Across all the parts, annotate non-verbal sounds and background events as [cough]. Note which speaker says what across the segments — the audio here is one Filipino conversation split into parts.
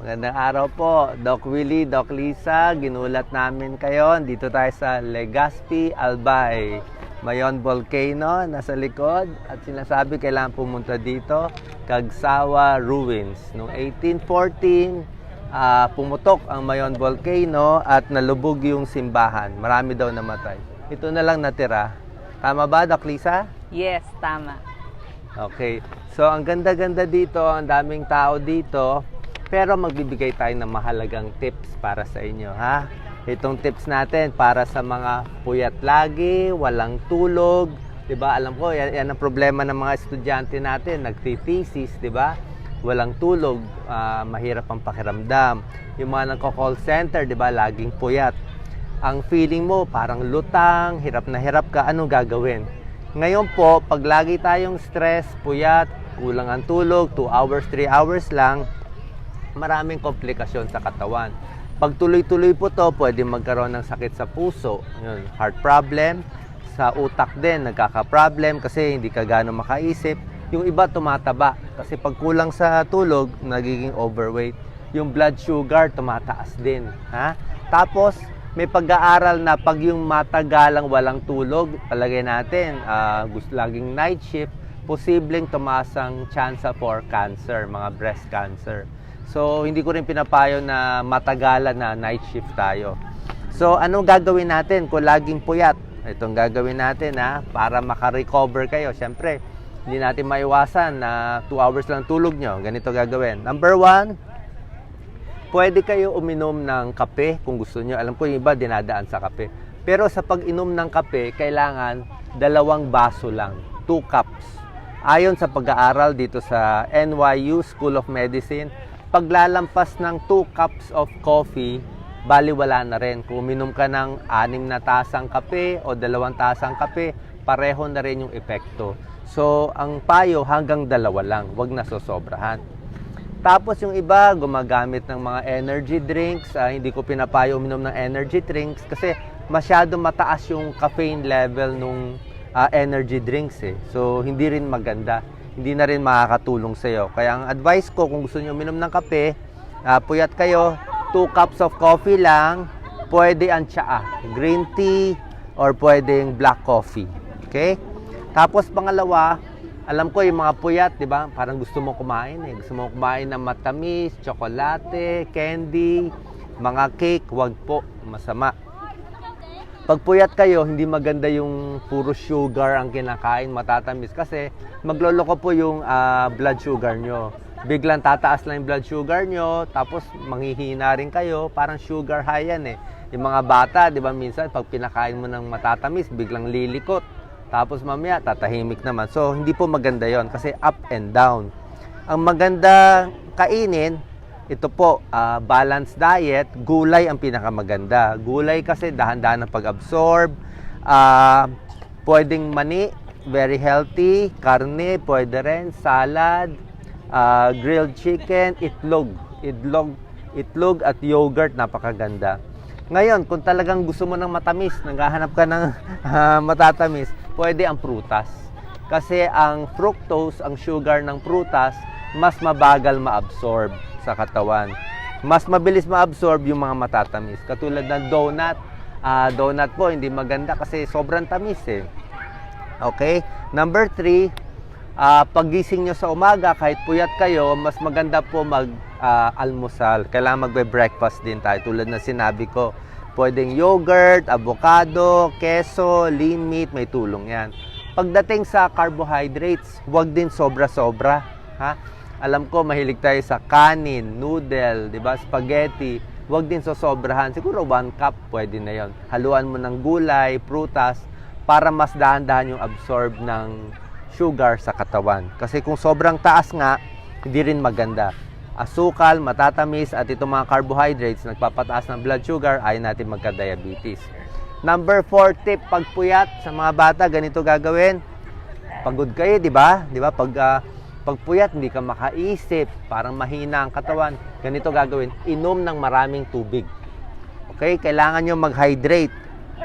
Speaker 1: Magandang araw po, Doc Willie, Doc Lisa. Ginulat namin kayo. Dito tayo sa Legazpi, Albay. Mayon Volcano, nasa likod. At sinasabi kailangan pumunta dito, Kagsawa Ruins. Noong 1814, ah, pumutok ang Mayon Volcano at nalubog yung simbahan. Marami daw namatay. Ito na lang natira. Tama ba, Doc Lisa?
Speaker 2: Yes, tama.
Speaker 1: Okay. So, ang ganda-ganda dito, ang daming tao dito, pero magbibigay tayo ng mahalagang tips para sa inyo, ha? Itong tips natin para sa mga puyat lagi, walang tulog, 'di ba? Alam ko, yan, yan ang problema ng mga estudyante natin, nagti-thesis, 'di ba? Walang tulog, ah, mahirap ang pakiramdam. Yung mga nagko-call center, 'di ba, laging puyat. Ang feeling mo parang lutang, hirap na hirap ka, anong gagawin? Ngayon po, pag lagi tayong stress, puyat, kulang ang tulog, 2 hours, 3 hours lang, maraming komplikasyon sa katawan. Pag tuloy-tuloy po to, pwede magkaroon ng sakit sa puso, yun, heart problem, sa utak din, nagkaka-problem kasi hindi ka gano'ng makaisip. Yung iba tumataba kasi pag kulang sa tulog, nagiging overweight. Yung blood sugar tumataas din. Ha? Tapos, may pag-aaral na pag yung matagalang walang tulog, palagay natin, ah, gusto laging night shift, posibleng tumaas ang chance for cancer, mga breast cancer. So, hindi ko rin pinapayo na matagalan na night shift tayo. So, anong gagawin natin kung laging puyat? Itong gagawin natin ha, para makarecover kayo. Siyempre, hindi natin maiwasan na 2 hours lang tulog nyo. Ganito gagawin. Number one, pwede kayo uminom ng kape kung gusto nyo. Alam ko yung iba dinadaan sa kape. Pero sa pag-inom ng kape, kailangan dalawang baso lang. 2 cups. Ayon sa pag-aaral dito sa NYU School of Medicine, paglalampas ng 2 cups of coffee, bali wala na rin. Kung uminom ka ng 6 na tasang kape o 2 tasang kape, pareho na rin yung epekto. So, ang payo hanggang dalawa lang, wag na sosobrahan. Tapos yung iba, gumagamit ng mga energy drinks. Ah, hindi ko pinapayo uminom ng energy drinks kasi masyado mataas yung caffeine level nung ah, energy drinks eh. So, hindi rin maganda. Hindi na rin makakatulong sa'yo. Kaya ang advice ko, kung gusto nyo uminom ng kape, ah, puyat kayo, 2 cups of coffee lang, pwede ang tsaa, green tea, or pwedeng black coffee. Okay? Tapos pangalawa, alam ko yung mga puyat, di ba? Parang gusto mo kumain eh. Gusto mo kumain ng matamis, tsokolate, candy, mga cake, wag po, masama. Pag puyat kayo, hindi maganda yung puro sugar ang kinakain, matatamis. Kasi magloloko po yung ah, blood sugar nyo. Biglang tataas lang yung blood sugar nyo, tapos manghihina rin kayo, parang sugar high yan eh. Yung mga bata, di ba minsan, pag pinakain mo ng matatamis, biglang lilikot. Tapos mamaya, tatahimik naman. So, hindi po maganda yon kasi up and down. Ang maganda kainin, ito po, ah, balanced diet, gulay ang pinakamaganda. Gulay kasi dahan-dahan ang pag-absorb. Ah, pwedeng mani, very healthy. Karne, pwede rin. Salad, ah, grilled chicken, itlog. Itlog, itlog at yogurt, napakaganda. Ngayon, kung talagang gusto mo ng matamis, naghahanap ka ng [laughs] ah, matatamis, pwede ang prutas. Kasi ang fructose, ang sugar ng prutas, mas mabagal ma-absorb sa katawan. Mas mabilis ma-absorb yung mga matatamis. Katulad ng donut. Ah, donut po, hindi maganda kasi sobrang tamis eh. Okay? Number three, ah, pagising nyo sa umaga, kahit puyat kayo, mas maganda po mag-almusal. Kailangan magbe-breakfast din tayo. Tulad na sinabi ko, pwedeng yogurt, avocado, keso, lean meat, may tulong yan. Pagdating sa carbohydrates, huwag din sobra-sobra. Ha? Alam ko, mahilig tayo sa kanin, noodle, di ba, spaghetti. Huwag din sosobrahan. Siguro one cup, pwede na yon. Haluan mo ng gulay, prutas, para mas dahan-dahan yung absorb ng sugar sa katawan. Kasi kung sobrang taas nga, hindi rin maganda. Asukal, matatamis, at itong mga carbohydrates, nagpapataas ng blood sugar, ay natin magka-diabetes. Number 4 tip, pagpuyat sa mga bata, ganito gagawin. Pagod kayo, di ba? Di ba? Pag ah, pagpuyat, hindi ka makaisip, parang mahina ang katawan. Ganito gagawin, inom ng maraming tubig. Okay? Kailangan nyo mag-hydrate.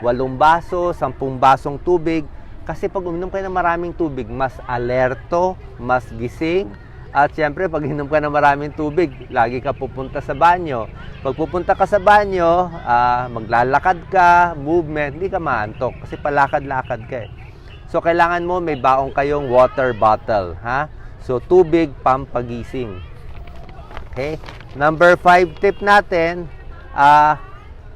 Speaker 1: Walong baso, sampung basong tubig. Kasi pag uminom kayo ng maraming tubig, mas alerto, mas gising, At syempre, pag inom ka ng maraming tubig, lagi ka pupunta sa banyo. Pag pupunta ka sa banyo, ah, maglalakad ka, movement, hindi ka maantok kasi palakad-lakad ka eh. So, kailangan mo may baong kayong water bottle, ha? So, tubig, pampagising. Okay? Number five tip natin, ah,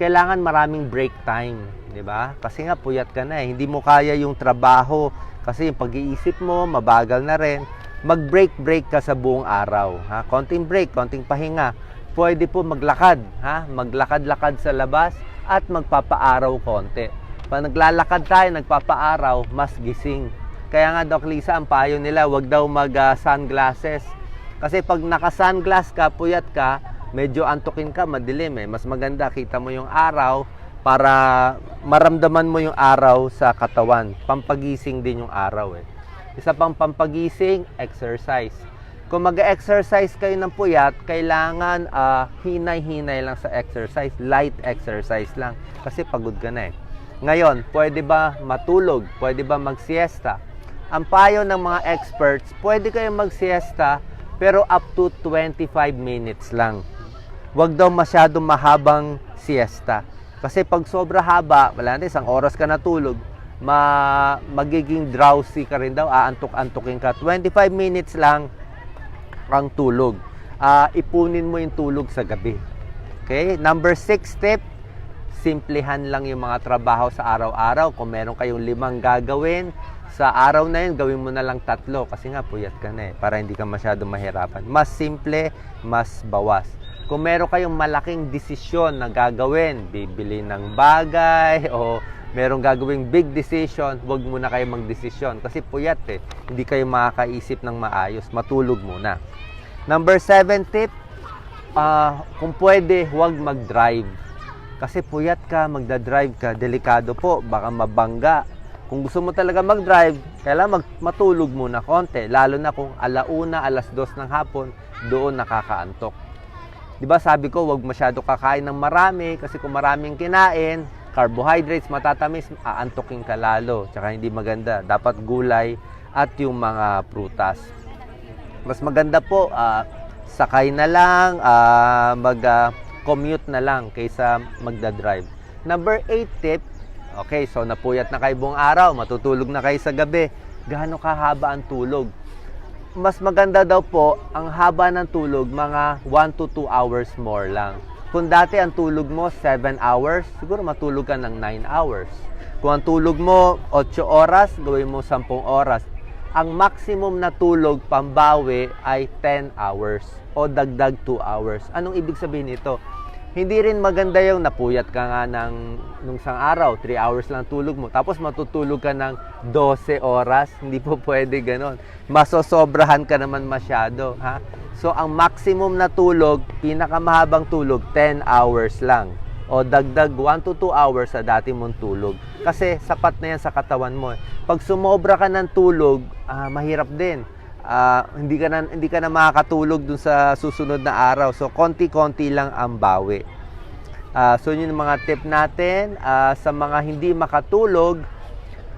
Speaker 1: kailangan maraming break time, di ba? Kasi nga puyat ka na eh, hindi mo kaya yung trabaho kasi yung pag-iisip mo mabagal na rin. Mag-break-break ka sa buong araw, ha? Konting break, konting pahinga. Pwede po maglakad, ha? Maglakad-lakad sa labas at magpapaaraw konti. Pag naglalakad tayo, nagpapaaraw, mas gising. Kaya nga, Doc Lisa, ang payo nila, wag daw mag-sunglasses. Kasi pag naka-sunglass ka, puyat ka, medyo antukin ka, madilim eh. Mas maganda, kita mo yung araw para maramdaman mo yung araw sa katawan. Pampagising din yung araw eh. Isa pang pampagising, exercise. Kung mag-exercise kayo ng puyat, kailangan ah, hinay-hinay lang sa exercise. Light exercise lang. Kasi pagod ka na eh. Ngayon, pwede ba matulog? Pwede ba magsiesta? Ang payo ng mga experts, pwede kayong magsiesta pero up to 25 minutes lang. Huwag daw masyadong mahabang siesta. Kasi pag sobra haba, wala na, isang oras ka natulog, ma magiging drowsy ka rin daw, aantok-antokin ka. 25 minutes lang ang tulog. Ah, ipunin mo yung tulog sa gabi. Okay? Number 6 tip, simplihan lang yung mga trabaho sa araw-araw. Kung meron kayong limang gagawin, sa araw na yun, gawin mo na lang tatlo. Kasi nga, puyat ka na eh. Para hindi ka masyado mahirapan. Mas simple, mas bawas. Kung meron kayong malaking desisyon na gagawin, bibili ng bagay [laughs] o merong gagawing big decision, huwag muna kayo magdesisyon. Kasi puyat eh. Hindi kayo makakaisip ng maayos. Matulog muna. Number 7 tip, ah, kung pwede, huwag mag-drive. Kasi puyat ka, magda-drive ka, delikado po, baka mabangga. Kung gusto mo talaga mag-drive, kailangan mag- matulog muna konti. Lalo na kung alauna, alas dos ng hapon, doon nakakaantok. Di ba sabi ko, wag masyado kakain ng marami kasi kung maraming kinain, carbohydrates, matatamis, aantokin ka lalo. Tsaka hindi maganda. Dapat gulay at yung mga prutas. Mas maganda po, ah, sakay na lang, ah, mag-commute na lang kaysa magda-drive. Number 8 tip, okay, so napuyat na kayo buong araw, matutulog na kayo sa gabi. Gaano kahaba ang tulog? mas maganda daw po ang haba ng tulog mga 1 to 2 hours more lang. Kung dati ang tulog mo 7 hours, siguro matulog ka ng 9 hours. Kung ang tulog mo 8 oras, gawin mo 10 oras. Ang maximum na tulog pambawi ay 10 hours o dagdag 2 hours. Anong ibig sabihin nito? Hindi rin maganda yung napuyat ka nga ng nung isang araw, 3 hours lang tulog mo. Tapos matutulog ka ng 12 oras. Hindi po [laughs] pwede ganon. Masosobrahan ka naman masyado. Ha? So, ang maximum na tulog, pinakamahabang tulog, 10 hours lang. O dagdag 1 to 2 hours sa dati mong tulog. Kasi sapat na yan sa katawan mo. Pag sumobra ka ng tulog, ah, mahirap din ah, hindi ka na hindi ka na makakatulog dun sa susunod na araw. So konti-konti lang ang bawi. Ah, so yun yung mga tip natin Ah, sa mga hindi makatulog.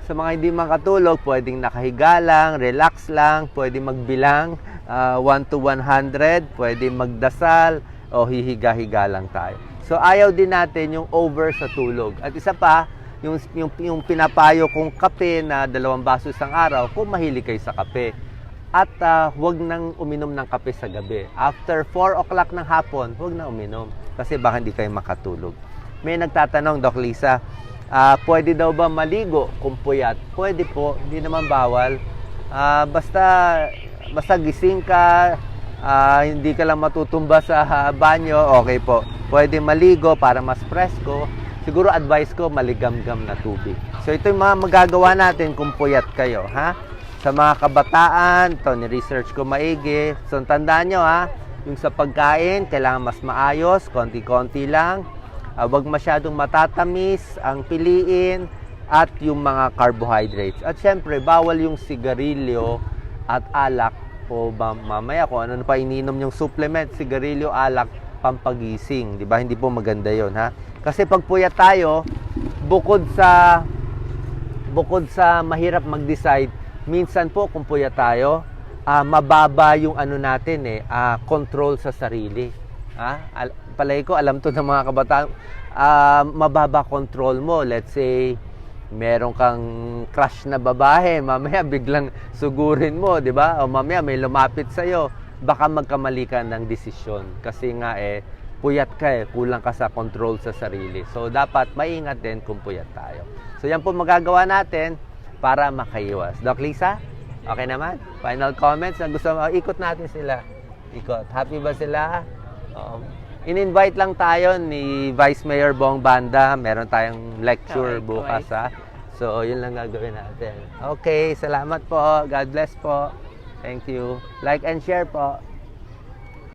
Speaker 1: Sa mga hindi makatulog, pwedeng nakahiga lang, relax lang, pwedeng magbilang ah, 1 to 100, pwedeng magdasal o hihiga-higa lang tayo. So ayaw din natin yung over sa tulog. At isa pa, yung, yung, yung pinapayo kong kape na dalawang baso isang araw, kung mahilig kayo sa kape at ah, huwag nang uminom ng kape sa gabi. After 4 o'clock ng hapon, huwag na uminom kasi baka hindi kayo makatulog. May nagtatanong, Doc Lisa, ah, pwede daw ba maligo kung puyat? Pwede po, hindi naman bawal. Ah, basta, basta gising ka, ah, hindi ka lang matutumba sa ah, banyo, okay po. Pwede maligo para mas presko. Siguro advice ko, maligamgam na tubig. So ito yung mga magagawa natin kung puyat kayo, ha? Sa mga kabataan, to ni-research ko maigi. So tandaan nyo ha, yung sa pagkain, kailangan mas maayos, konti-konti lang. Ah, wag masyadong matatamis ang piliin at yung mga carbohydrates. At syempre, bawal yung sigarilyo at alak o ba- mamaya kung ano pa ininom yung supplement, sigarilyo, alak, pampagising. Di ba? Hindi po maganda yon ha? Kasi pag puyat tayo, bukod sa bukod sa mahirap mag-decide, minsan po kung puyat tayo, ah, mababa yung ano natin eh, ah, control sa sarili. Ha? Al- palay ko, alam to [laughs] ng mga kabataan, ah, mababa control mo. Let's say, meron kang crush na babae, [laughs] mamaya biglang sugurin mo, di ba? O mamaya may lumapit sa'yo, baka magkamali ka ng desisyon. Kasi nga eh, puyat ka eh, kulang ka sa control sa sarili. So, dapat maingat din kung puyat tayo. So, yan po magagawa natin para makaiwas. Doc Lisa, okay naman? Final comments na gusto mo, ikot natin sila. Ikot. Happy ba sila? Um, in-invite lang tayo ni Vice Mayor Bong Banda. Meron tayong lecture
Speaker 2: Okay,
Speaker 1: bukas
Speaker 2: twice.
Speaker 1: ha. So, yun lang gagawin natin. Okay, salamat po. God bless po. Thank you. Like and share po.